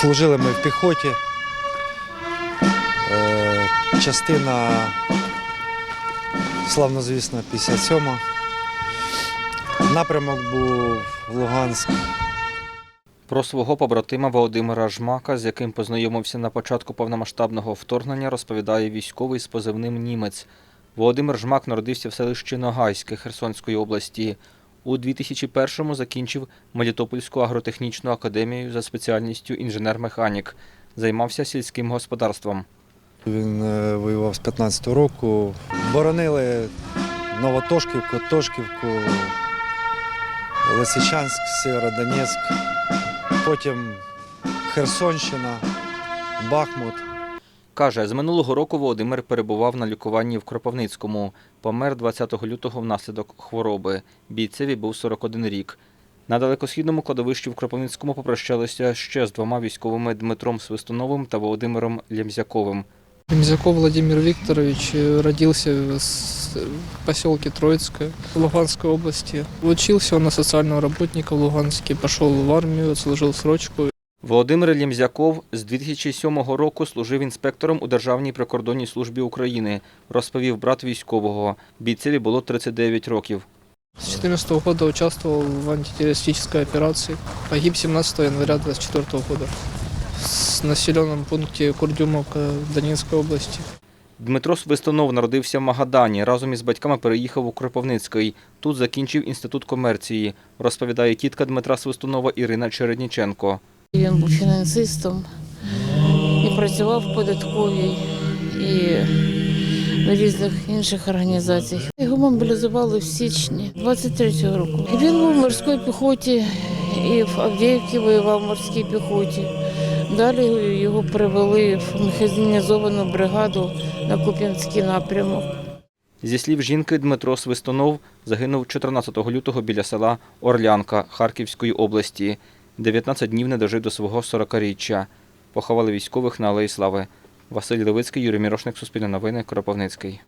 Служили ми в піхоті. Е, Частина славнозвісна 57. Напрямок був Луганськ. Про свого побратима Володимира Жмака, з яким познайомився на початку повномасштабного вторгнення, розповідає військовий з позивним Німець. Володимир Жмак народився в селищі Ногайське Херсонської області. У 2001-му закінчив Мелітопольську агротехнічну академію за спеціальністю інженер-механік. Займався сільським господарством. Він е, воював з 15-го року. Боронили Новотошківку, Тошківку, Лисичанськ, Сєвєродонецьк, потім Херсонщина, Бахмут. Каже, з минулого року Володимир перебував на лікуванні в Кропивницькому. Помер 20 лютого внаслідок хвороби. Бійцеві був 41 рік. На далекосхідному кладовищі в Кропивницькому попрощалися ще з двома військовими Дмитром Свистуновим та Володимиром Лямзяковим. Ремзяков Владимир Викторович э, родился в поселке Троицкое Луганской области. Учился он на социального работника в Луганске, пошел в армию, отслужил срочку. Володимир Лямзяков з 2007 року служив інспектором у Державній прикордонній службі України, розповів брат військового. Бійцеві було 39 років. С 2014 года участвовал в антитеррористической операции. Погиб 17 января 2024 года в населенном пункте Курдюмовка Донецкой области. Дмитро Свистунов народився в Магадані. Разом із батьками переїхав у Кропивницький. Тут закінчив інститут комерції, розповідає тітка Дмитра Свистунова Ірина Чередніченко. Він був фінансистом і працював в податковій і в різних інших організаціях. Його мобілізували в січні 23-го року. Він був в морській піхоті і в Авдіївці воював в морській піхоті. Далі його привели в механізовану бригаду на Куп'янський напрямок. Зі слів жінки, Дмитро Свистунов загинув 14 лютого біля села Орлянка Харківської області. 19 днів не дожив до свого 40-річчя. Поховали військових на Алеї Слави. Василь Левицький, Юрій Мірошник, Суспільне новини, Кропивницький.